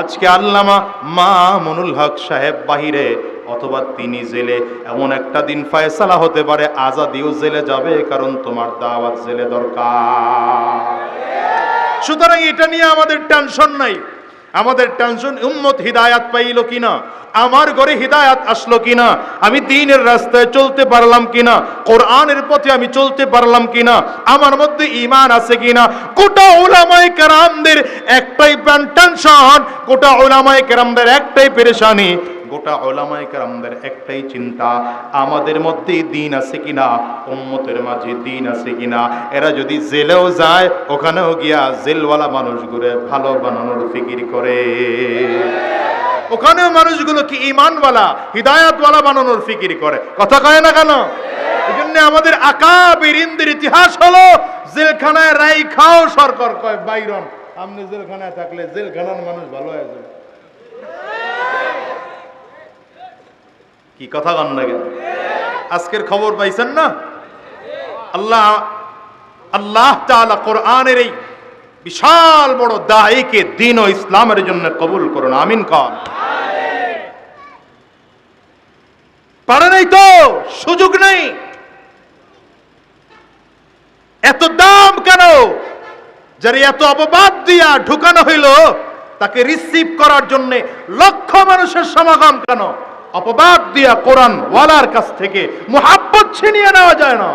আজকে আল্লামা মা মনুল হক সাহেব বাহিরে, অথবা তিনি জেলে, এমন একটা দিন ফায়সালা হতে পারে, আজাদিও জেলে যাবে, কারণ তোমার দাওয়াত জেলে দরকার। সুতরাং এটা নিয়ে আমাদের টেনশন নাই। আমাদের টেনশন উম্মত হিদায়াত পাইল কিনা? আমার ঘরে হিদায়াত আসলো কিনা? আমি দিনের রাস্তায় চলতে পারলাম কিনা? কোরআনের পথে আমি চলতে পারলাম কিনা? আমার মধ্যে ইমান আছে কিনা? গোটা ওলামাই কেরামদের একটাই টেনশন গোটা ওলামাই কেরামদের একটাই পেরেশানি। গোটা ওলামাই কেরামদের একটাই চিন্তা, আমাদের মধ্যে দিন আছে কিনা, উম্মতের মাঝে দিন আছে কিনা। এরা যদি জেলেও যায়, ওখানেও গিয়া জেলওয়ালা মানুষগুলো ভালো বানানোর ফিকির করে। ওখানেও মানুষগুলো কি ইমানওয়ালা হিদায়াতওয়ালা বানানোর ফিকির করে। কথা কয় না কেন? এই জন্য আমাদের আকাবিরিনদের ইতিহাস হলো, জেলখানায় রাই খাও, সরকার কয়, বাইরন, আপনি জেলখানায় থাকলে জেলখানার মানুষ ভালো হয়ে যাবে। কি কথা কন না কেন আজকের খবর পাইছেন না? আল্লাহ আল্লাহ কোরআনের এই বিশাল বড় দায়ীকে দিন ও ইসলামের জন্য কবুল করুন। আমিন কন। পারে নাই তো? সুযোগ নেই। এত দাম কেন? যার এত অপবাদ দিয়া ঢুকানো হইল, তাকে রিসিভ করার জন্য লক্ষ মানুষের সমাগম কেন? অপবাদ দিয়া কোরআন ওয়ালার কাছ থেকে মোহাব্বত ছিনিয়ে নেওয়া যায় না।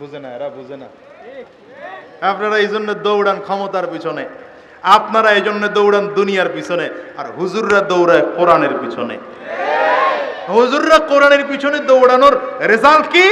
বুঝে না এরা বুঝে না। আপনারা এই জন্য দৌড়ান ক্ষমতার পিছনে। আপনারা এই জন্য দৌড়ান দুনিয়ার পিছনে। আর হুজুররা দৌড়ায় কোরআনের পিছনে। হুজুররা কোরআনের পিছনে দৌড়ানোর রেজাল্ট কি?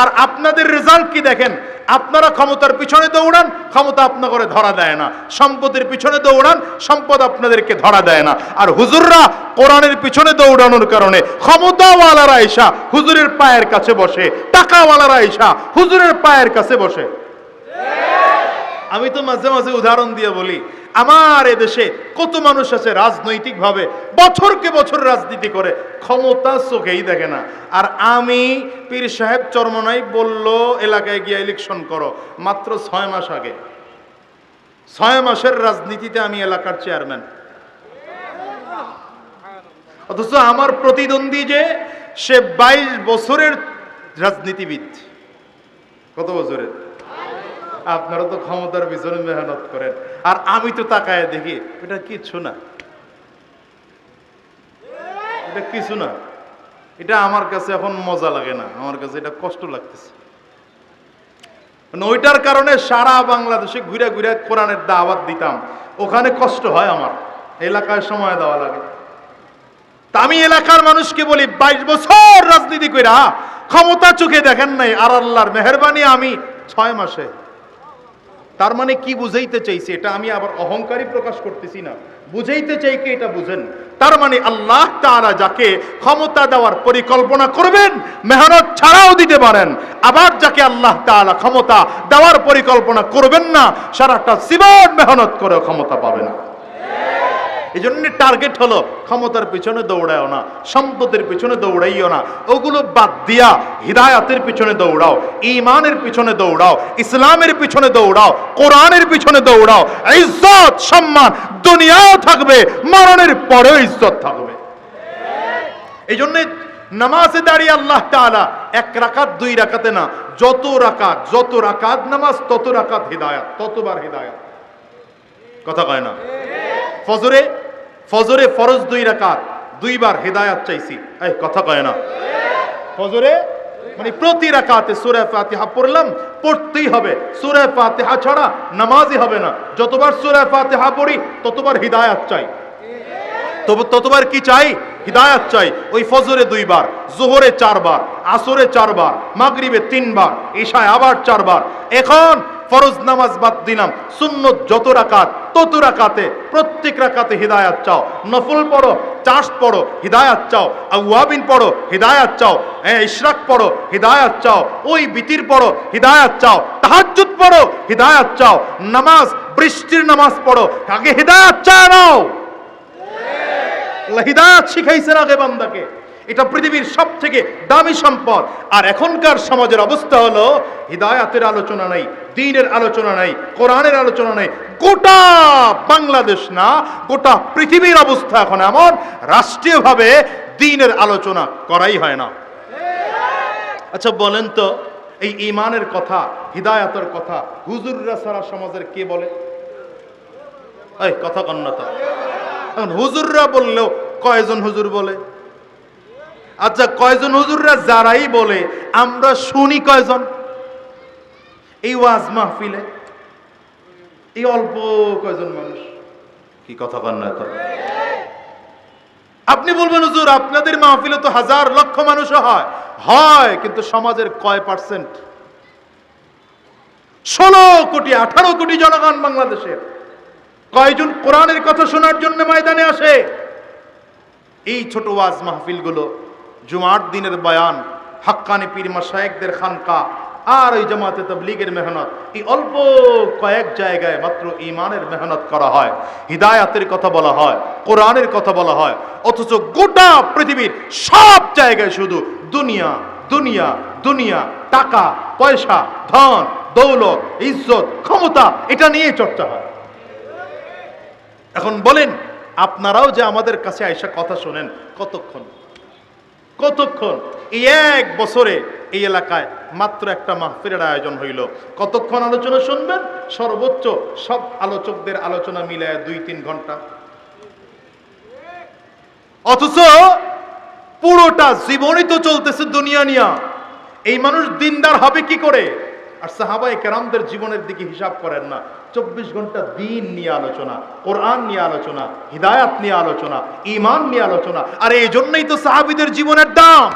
আর আপনাদের রেজাল্ট কি দেখেন? আপনারা ক্ষমতার পিছনে দৌড়ান, ক্ষমতা আপনাকে ধরা দেয় না। সম্পদের পিছনে দৌড়ান, সম্পদ আপনাদেরকে ধরা দেয় না। আর হুজুররা কোরআনের পিছনে দৌড়ানোর কারণে ক্ষমতাওয়ালারা এসা হুজুরের পায়ের কাছে বসে, টাকাওয়ালারা এসা হুজুরের পায়ের কাছে বসে। আমি তো মাঝে মাঝে উদাহরণ দিয়ে বলি আমার এদেশে কত মানুষ আছে রাজনৈতিক ভাবে বছরকে বছর রাজনীতি করে, ক্ষমতা চোখেই দেখে না। আর আমি পীর সাহেব চরমনাই বলল, এলাকায় গিয়ে ইলেকশন করো। মাত্র ছয় মাস আগে। ছয় মাসের রাজনীতিতে আমি এলাকার চেয়ারম্যান অথচ আমার প্রতিদ্বন্দ্বী যে, সে বাইশ বছরের রাজনীতিবিদ। কত বছরের? আপনারা তো ক্ষমতার পিছনে মেহনত করেন। আর আমি তো তাকায় দেখি, এটা কিছু না। এটা কিছু না। এটা আমার কাছে এখন মজা লাগে না। আমার কাছে এটা কষ্ট লাগতেছে। মানে ওইটার কারণে সারা বাংলাদেশে ঘুরে ঘুরে কোরআনের দাওয়াত দিতাম। ওখানে কষ্ট হয় আমার। এলাকায় সময় দেওয়া লাগে। আমি এলাকার মানুষকে বলি, বাইশ বছর রাজনীতি কইরা ক্ষমতা চোখে দেখেন নাই। আর আল্লাহর মেহরবানি আমি ছয় মাসে তার মানে কি বুঝাইতে চাইছে? এটা আমি আবার অহংকারী প্রকাশ করতেছি না। বুঝাইতে চাই কি এটা বুঝেন? তার মানে আল্লাহ তারা যাকে ক্ষমতা দেওয়ার পরিকল্পনা করবেন, মেহনত ছাড়াও দিতে পারেন। আবার যাকে আল্লাহ তারা ক্ষমতা দেওয়ার পরিকল্পনা করবেন না, সারাটা জীবন মেহনত করে ক্ষমতা পাবে না। এই জন্য টার্গেট হলো, ক্ষমতার পিছনে দৌড়াও না, সম্পদের পিছনে দৌড়াইও না। ওগুলো বাদ দিয়া হিদায়াতের পিছনে দৌড়াও ইমানের পিছনে দৌড়াও, ইসলামের পিছনে দৌড়াও, কোরআনের পিছনে দৌড়াও। ইজ্জত, সম্মান, দুনিয়াও থাকবে, মরণের পরেও ইজ্জত থাকবে। এই জন্যে নামাজে দাঁড়িয়ে আল্লাহ তাআলা এক রাকাত, দুই রাকাতে না, যত রাকাত যত রাকাত নামাজ, তত রাকাত হিদায়াত, ততবার হিদায়াত। কথা কয় না? ফজরে ফজরে ফরজ দুই রাকাত, দুইবার হেদায়াত চাইছি। এই, কথা কয় না। ফজরে মানে প্রতি রাকাতে সূরা ফাতিহা পড়লাম, পড়তেই হবে। সুরে ফাতিহা ছাড়া নামাজই হবে না। যতবার সূরা ফাতিহা পড়ি, ততবার হৃদায়াত চাই। তবে, ততবার কি চাই? হিদায়াত চাই। ওই ফজরে দুইবার, জোহরে চারবার, আসরে চারবার, মাগরিবে তিনবার, ঈশায় আবার চারবার। এখন ফরজ নামাজ বাদ দিলাম, সুন্নত যত রাকাত, তত রাকাতে, প্রত্যেক রাকাতে হিদায়াত চাও। নফল পড়ো, চাষ পড়ো, হিদায়াত চাও। আউয়াবিন পড়ো, হিদায়াত চাও। হ্যাঁ ইশরাক পড়ো, হিদায়াত চাও। ওই বিতির পড়ো, হিদায়াত চাও। তাহাজ্জুদ পড়ো, হিদায়াত চাও। নামাজ, বৃষ্টির নামাজ পড়ো। আগে হিদায়াত চাও নাও। হিদায়াত শিখাইছেন আগে বান্দাকে। এটা পৃথিবীর সব থেকে দামি সম্পদ। আর এখনকার সমাজের অবস্থা হলো, হৃদায়াতের আলোচনা নাই, দিনের আলোচনা নাই, কোরআনের আলোচনা নাই। গোটা বাংলাদেশ না, গোটা পৃথিবীর অবস্থা এখন এমন, রাষ্ট্রীয়ভাবে দিনের আলোচনা করাই হয় না। আচ্ছা বলেন তো, এই ইমানের কথা, হিদায়াতের কথা, হুজুররা সারা সমাজের কে বলে? এই, কথা কন্যতা এখন হুজুররা বললেও কয়জন হুজুর বলে? আচ্ছা কয়জন হুজুররা যারাই বলে আমরা শুনি কয়জন? এই ওয়াজ মাহফিলে এই অল্প কয়জন মানুষ? কি কথা কন্যতা আপনি বলবেন হুজুর আপনাদের মাহফিলে তো হাজার লক্ষ মানুষও হয়। হয় কিন্তু সমাজের কয় পার্সেন্ট? ষোলো কোটি আঠারো কোটি জনগণ বাংলাদেশের। কয়জন কোরআনের কথা শোনার জন্য ময়দানে আসে? এই ছোট ওয়াজ মাহফিলগুলো জুমার দিনের বয়ান, হাক্কানি পীর মাসায়েকদের খানকা আর ওই জামাতে তবলিগের মেহনত। এই অল্প কয়েক জায়গায় মাত্র ইমানের মেহনত করা হয়। হিদায়াতের কথা বলা হয়, কোরআনের কথা বলা হয়, অথচ গোটা পৃথিবীর সব জায়গায় শুধু দুনিয়া দুনিয়া দুনিয়া, টাকা, পয়সা, ধন, দৌলত, ইজ্জত, ক্ষমতা, এটা নিয়ে চর্চা হয়। এখন বলেন, আপনারাও যে আমাদের কাছে আইসা কথা শোনেন, কতক্ষণ? কতক্ষণ? এই এক বছরে এই এলাকায় মাত্র একটা মাহফিলের আয়োজন হইল। কতক্ষণ আলোচনা শুনবেন? সর্বোচ্চ সব আলোচকদের আলোচনা মিলায় দুই, তিন ঘণ্টা। অথচ পুরোটা জীবনই তো চলতেছে দুনিয়া নিয়া। এই মানুষ দিনদার হবে কি করে? আর সাহাবাই কেরামদের জীবনের দিকে হিসাব করেন না। চব্বিশ ঘণ্টা দিন নিয়ে আলোচনা কোরআন নিয়ে আলোচনা হিদায়াত নিয়ে আলোচনা ইমান নিয়ে আলোচনা। আর এই জন্যই তো সাহাবিদের জীবনের দাম।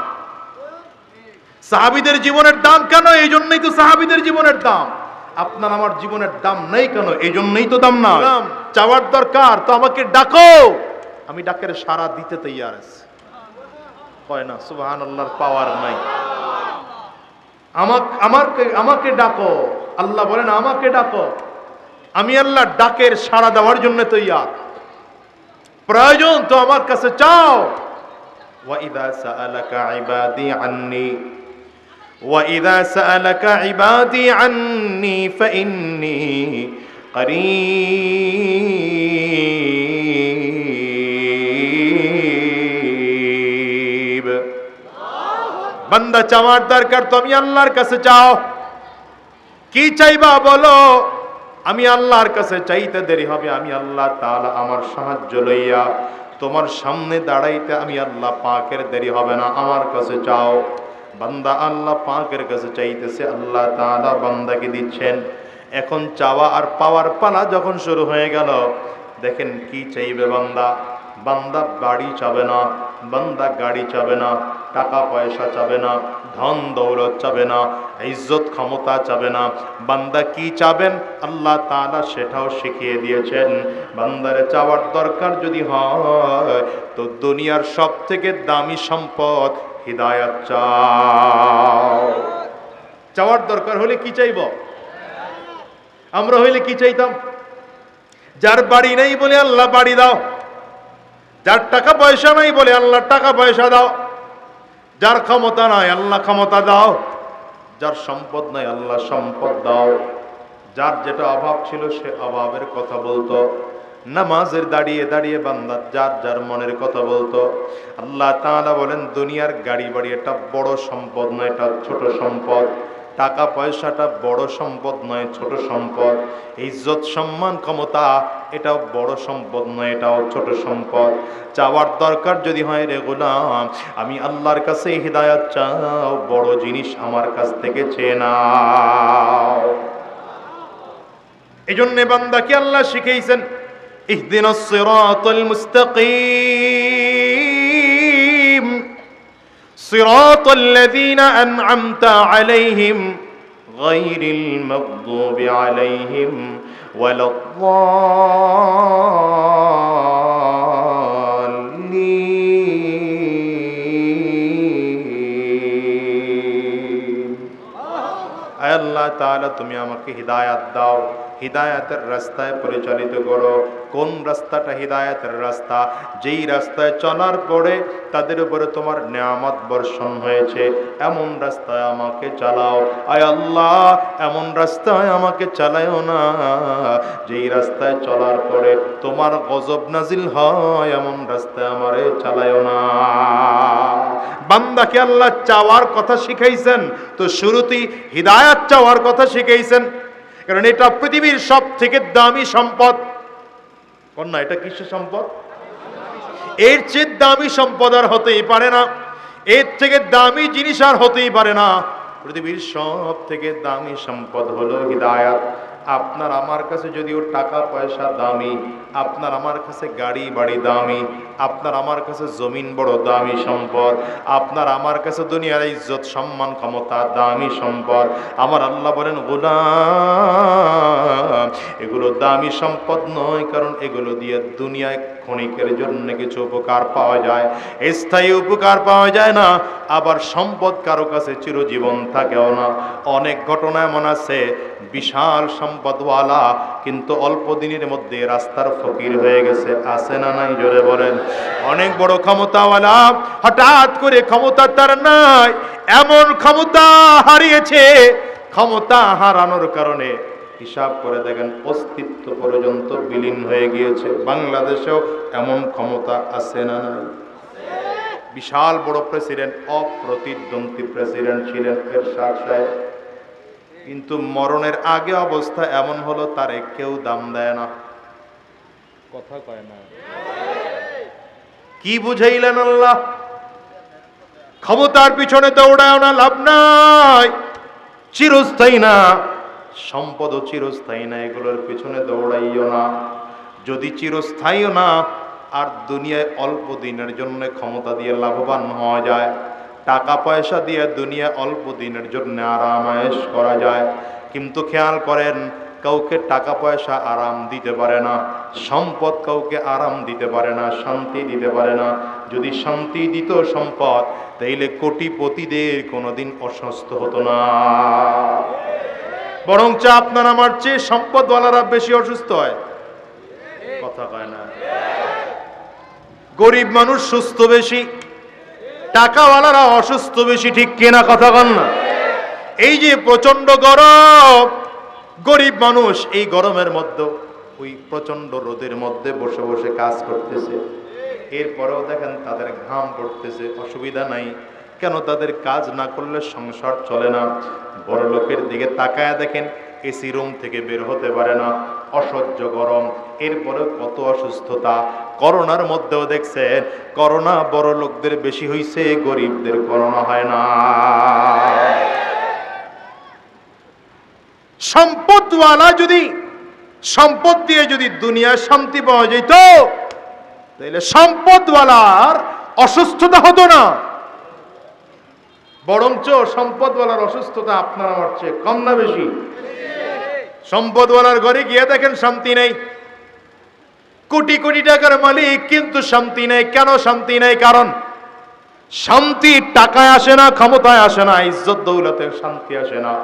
সাহাবিদের জীবনের দাম কেন? এই জন্যই তো সাহাবিদের জীবনের দাম। আপনার আমার জীবনের দাম নেই কেন? এই জন্যই তো দাম না চাওয়ার দরকার তো আমাকে ডাকো। আমি ডাকের সারা দিতে তৈয়ার আছি। হয় না সুবাহান আল্লাহর পাওয়ার নাই। আমাকে আমাকে আমাকে ডাকো আল্লাহ বলেন আমাকে ডাকো আমি আল্লাহ ডাকের সাড়া দেওয়ার জন্য তৈয়ার প্রয়োজন তো আমার কাছে চাও وإذا سألك عبادي عني وإذا سألك عبادي عني فإني قريب বান্দা চাওয়ার দরকার তো আমি আল্লাহর কাছে চাও। কি চাইবা বলো? আমি আল্লাহর কাছে চাইতে দেরি হবে, আমি আল্লাহ তাআলা আমার সাহায্য লইয়া তোমার সামনে দাঁড়াইতে আমি আল্লাহ পাকের দেরি হবে না, আমার কাছে চাও। বান্দা আল্লাহ পাকের কাছে চাইতেছে, আল্লাহ তাআলা বান্দাকে দিচ্ছেন। এখন চাওয়া আর পাওয়ার পালা যখন শুরু হয়ে গেল, দেখেন কি চাইবে বান্দা। বান্দা বাড়ি চাবে না, বান্দা গাড়ি চাবে না, টাকা পয়সা চাবে না, ধন দৌলত চাবে না, ইজ্জত ক্ষমতা চাবে না। বান্দা কি চাবেন? আল্লাহ তাআলা সেটাও শিখিয়ে দিয়েছেন। বান্দারে চাওয়ার দরকার যদি হয়, তো দুনিয়ার সব থেকে দামি সম্পদ হৃদায়ত চাও। চাওয়ার দরকার হলে কি চাইব? আমরা হইলে কি চাইতাম? যার বাড়ি নেই বলে আল্লাহ বাড়ি দাও। যার টাকা পয়সা নাই বলে আল্লাহ টাকা পয়সা দাও। যার ক্ষমতা নাই আল্লাহ ক্ষমতা দাও। যার সম্পদ নাই আল্লাহ সম্পদ দাও। যার যেটা অভাব ছিল সে অভাবের কথা বলতো। নামাজের দাঁড়িয়ে দাঁড়িয়ে বান্দা যার যার মনের কথা বলতো। আল্লাহ তাআলা বলেন, দুনিয়ার গাড়ি বাড়ি, এটা বড় সম্পদ নয় এটা ছোট সম্পদ। টাকা পয়সাটা বড় সম্পদ নয়, ছোট সম্পদ। ইজ্জত, সম্মান, ক্ষমতা, এটাও বড় সম্পদ নয়, এটাও ছোট সম্পদ। চাওয়ার দরকার যদি হয় রে গোলাম, আমি আল্লাহর কাছে হৃদায়ত চাও, বড় জিনিস আমার কাছ থেকে চেয়ে নাও। এই জন্যে বান্দাকে আল্লাহ শিখেছেন ইহদিন মুস্তাকিম। صراط الذين أنعمت عليهم غير المغضوب عليهم ولا الضالين আয় আল্লাহ তাআলা তুমি আমাকে হিদায়াত দাও হিদায়াতের রাস্তায় পরিচালিত করো। কোন রাস্তাটা হিদায়াতের রাস্তা? যেই রাস্তায় চলার পরে তাদের উপরে তোমার নিয়ামত বর্ষণ হয়েছে। এমন রাস্তায় আমাকে চালাও। আয় আল্লাহ, এমন রাস্তায় আমাকে চালায়ও না। যেই রাস্তায় চলার পরে তোমার গজব নাজিল হয়, এমন রাস্তায় আমারে চালায়ও না। বান্দাকে আল্লাহ চাওয়ার কথা শিখাইছেন। তো শুরুতেই হিদায়াত চাওয়ার কথা শিখাইছেন। কারণ এটা পৃথিবীর সব থেকে দামি সম্পদ। কন্যা, এটা কিসের সম্পদ? এর চেয়ে দামি সম্পদ আর হতেই পারে না। এর থেকে দামি জিনিস আর হতেই পারে না। পৃথিবীর সব থেকে দামি সম্পদ হলো হৃদায়াত। আপনার, আমার কাছে যদিও টাকা পয়সা দামি আপনার আমার কাছে গাড়ি, বাড়ি দামি, আপনার আমার কাছে জমিন বড় দামি সম্পদ, আপনার আমার কাছে দুনিয়ার ইজ্জত, সম্মান, ক্ষমতা দামি সম্পদ। আমার আল্লাহ বলেন, গোলাম, এগুলো দামি সম্পদ নয়, কারণ এগুলো দিয়ে দুনিয়ায় ক্ষণিকের জন্য কিছু উপকার পাওয়া যায়। স্থায়ী উপকার পাওয়া যায় না, আবার সম্পদ কারও কাছে চিরজীবন থাকেও না। অনেক ঘটনা এমন আছে, বিশাল সম্পদওয়ালা কিন্তু অল্প দিনের মধ্যে রাস্তার ফকির হয়ে গেছে। আছে না নাই? জোরে বলেন। অনেক বড় ক্ষমতাওয়ালা হঠাৎ করে ক্ষমতা তার নাই। এমন ক্ষমতা হারিয়েছে ক্ষমতা হারানোর কারণে। হিসাব করে দেখেন, অস্তিত্ব পর্যন্ত বিলীন হয়ে গিয়েছে। বাংলাদেশেও এমন ক্ষমতা আছে না নাই। বিশাল বড় প্রেসিডেন্ট, অপ্রতিদ্বন্দ্বী প্রেসিডেন্ট ছিলেন এরশাদ সাহেব। কিন্তু মরণের আগে অবস্থা এমন হলো, তারে কেউ দাম দেয় না। কথা কয় না। কি বুঝাইলেন আল্লাহ? ক্ষমতার পিছনে দৌড়ায় না, লাভ নাই। চিরস্থায়ী না। সম্পদও চিরস্থায়ী না, এগুলোর পিছনে দৌড়াইও না। যদি চিরস্থায়ীও না, আর দুনিয়ায় অল্প দিনের জন্য ক্ষমতা দিয়ে লাভবান হওয়া যায়, টাকা পয়সা দিয়ে দুনিয়া অল্প দিনের জন্য আরামায়েশ করা যায়। কিন্তু খেয়াল করেন কাউকে টাকা পয়সা আরাম দিতে পারে না, সম্পদ কাউকে আরাম দিতে পারে না, শান্তি দিতে পারে না। যদি শান্তি দিত সম্পদ, তাইলে কোটিপতিদের কোনোদিন অসুস্থ হতো না। বরঞ্চ আপনার আমার চেয়ে সম্পদওয়ালারা বেশি অসুস্থ হয়। কথা কয় না। গরিব মানুষ সুস্থ বেশি, টাকাওয়ালারা অসুস্থ বেশি, ঠিক কেনা কথা কন না? এই যে প্রচণ্ড গরম গরিব মানুষ এই গরমের মধ্যে ওই প্রচণ্ড রোদের মধ্যে বসে বসে কাজ করতেছে। এরপরেও দেখেন তাদের ঘাম পড়তেছে, অসুবিধা নাই। কেন তাদের কাজ না করলে সংসার চলে না? বড় লোকের দিকে তাকায় দেখেন, এসি রুম থেকে বের হতে পারে না। অসহ্য গরম। এরপরে কত অসুস্থতা। করোনার মধ্যেও দেখছেন, করোনা বড় লোকদের বেশি হইছে, গরিবদের করোনা হয় না। সম্পদওয়ালা যদি, সম্পদ দিয়ে যদি দুনিয়ার শান্তি পাওয়া যেত তাহলে সম্পদওয়ালার অসুস্থতা হতো না। বরঞ্চ সম্পদওয়ালার অসুস্থতা আপনার আমার চেয়ে কম না বেশি। সম্পদওয়ালার ঘরে গিয়ে দেখেন শান্তি নেই। কোটি কোটি টাকার মালিক কিন্তু শান্তি নেই। কেন শান্তি নেই? কারণ শান্তি টাকায় আসে না, ক্ষমতায় আসে না, ইজ্জত দৌলতে শান্তি আসে না।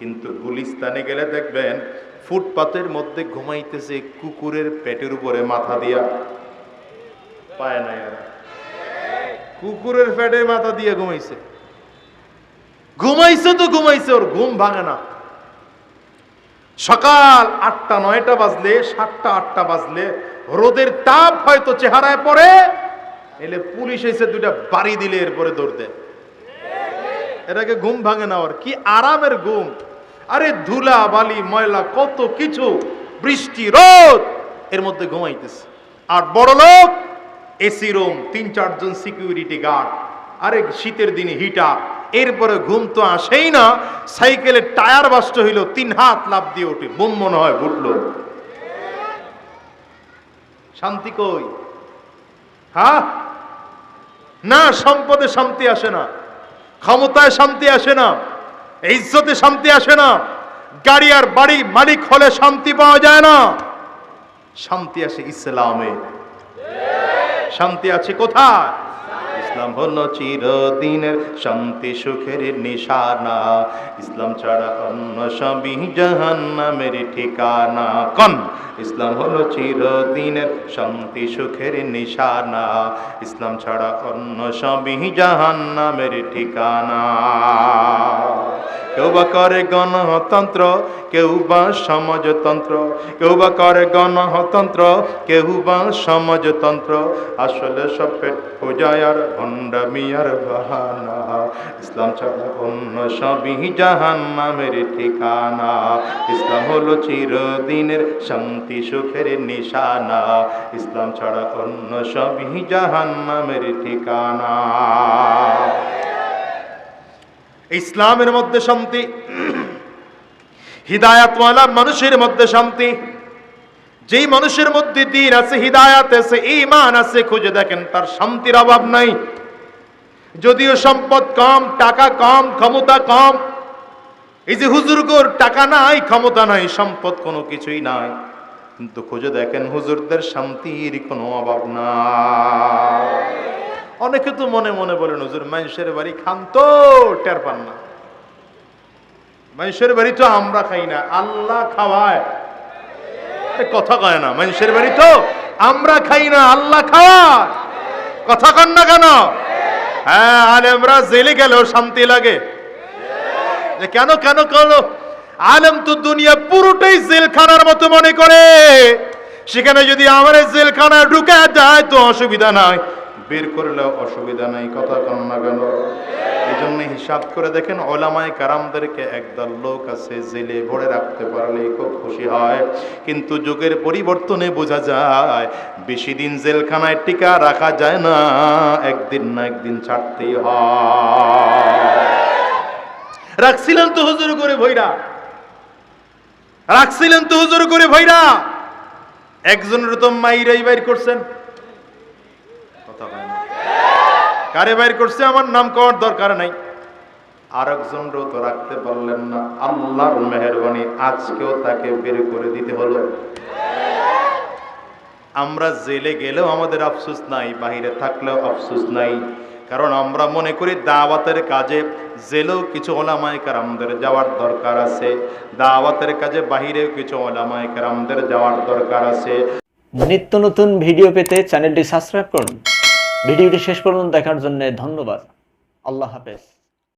কিন্তু গুলিস্তানে গেলে দেখবেন ফুটপাতের মধ্যে ঘুমাইতেছে কুকুরের পেটের উপরে মাথা দিয়া। পায় না কুকুরের পেটে মাথা দিয়ে ঘুমাইছে। ঘুমাইছে তো ঘুমাইছে, ওর ঘুম ভাঙে না। সকাল আটটা, নয়টা বাজলে, সাতটা, আটটা বাজলে রোদের তাপ হয়তো চেহারায় পড়ে, এলে পুলিশ এসে দুইটা বাড়ি দিলে, এরপরে দৌড় দেয়। এটাকে ঘুম ভাঙে না ওর, কি আরামের ঘুম। আরে ধুলা, বালি, ময়লা, কত কিছু, বৃষ্টি, রোদ, এর মধ্যে ঘুমাইতেছে। আর বড় লোক, এসি রুম, তিন, চারজন সিকিউরিটি গার্ড। আরে শীতের দিনে হিটার এরপরে ঘুম তো আসেই না, সাইকেলের টায়ার বাস্ট হইল, তিন হাত লাভ দিয়ে ওঠে বোম মনে হয় ঘুরলো শান্তি কই? হ্যাঁ না, সম্পদে শান্তি আসে না, ক্ষমতায় শান্তি আসে না। ইজ্জতে শান্তি আসে না। গাড়ি আর বাড়ি মালিক হলে শান্তি পাওয়া যায় না। শান্তি আসে ইসলামে। শান্তি আছে কোথায়? ইসলাম হলো চিরদিনের শান্তি সুখের নিশানা। ইসলাম ছাড়া অন্য সবই জাহান্নামের ঠিকানা। কন, ইসলাম হলো চিরদিনের শান্তি সুখের নিশানা। ইসলাম ছাড়া অন্য সবই জাহান্নামের ঠিকানা। কেউ বা করে গণতন্ত্র, কেউ বা সমাজতন্ত্র। কেউ বা করে গণতন্ত্র, কেউ বা সমাজতন্ত্র। আসলে সব পেট পূজায় আর ভণ্ডামিয়ার বাহানা। ইসলাম ছাড়া অন্য সবই জাহান্নামের ঠিকানা। ইসলাম হলো চিরদিনের শান্তি, সুখের নিশানা। ইসলাম ছাড়া অন্য সবই জাহান্নামের ঠিকানা। ইসলামের মধ্যে শান্তি হিদায়াতওয়ালা মানুষের মধ্যে শান্তি। যেই মানুষের মধ্যে দিন আছে, হিদায়াত আছে ইমান আছে, খুঁজে দেখেন, তার শান্তির অভাব নাই। যদিও সম্পদ কম, টাকা কম, ক্ষমতা কম, এই যে হুজুরগোর টাকা নাই, ক্ষমতা নাই, সম্পদ কোনো কিছুই নাই। কিন্তু খুঁজে দেখেন, হুজুরদের শান্তির কোনো অভাব নাই। অনেকে তো মনে মনে বলেন, হুজুর মানুষের বাড়ি খান তো টের পান না। মানুষের বাড়ি তো আমরা খাই না, আল্লাহ খাওয়ায়। কথা কয় না মানুষের বাড়ি তো আমরা খাই না, আল্লাহ খাওয়ায়। কথা কন না কেন? হ্যাঁ আলেমরা জেলে গেলেও শান্তি লাগে। যে কেন কেন করল আলেম তো দুনিয়া পুরোটাই জেলখানার মতো মনে করে। সেখানে যদি আমার জেলখানা ঢুকে যায় তো অসুবিধা নাই। বের করলে অসুবিধা নাই, কথা কন না কেন? এই জন্য হিসাব করে দেখেন, ওলামায় কারামদেরকে একদল লোক আছে, জেলে ভরে রাখতে পারলে খুব খুশি হয়। কিন্তু যুগের পরিবর্তনে বোঝা যায়, বেশি দিন জেলখানায় টিকা রাখা যায় না, একদিন না একদিন ছাড়তেই হয়। রাখছিলেন তো হুজুর করে ভৈরা? রাখছিলেন তো হুজুর করে ভৈরা? একজনের তো মাইরাই বাইর করছেন কথা হয় না। কারে বাইর করছে? আমার নাম করার দরকার নাই। আর একজনও তো রাখতে পারলেন না। আল্লাহর মেহরবানি, আজকেও তাকে বের করে দিতে হলো। আমরা জেলে গেলেও আমাদের আফসোস নাই, বাহিরে থাকলেও আফসোস নাই। কারণ আমরা মনে করি দাওয়াতের কাজে জেলেও কিছু ওলামায় কারামদের যাওয়ার দরকার আছে। দাওয়াতের কাজে বাহিরেও কিছু ওলামায় কারামদের যাওয়ার দরকার আছে। নিত্য নতুন ভিডিও পেতে চ্যানেলটি সাবস্ক্রাইব করুন। ভিডিওটি শেষ পর্যন্ত দেখার জন্য ধন্যবাদ। আল্লাহ হাফেজ।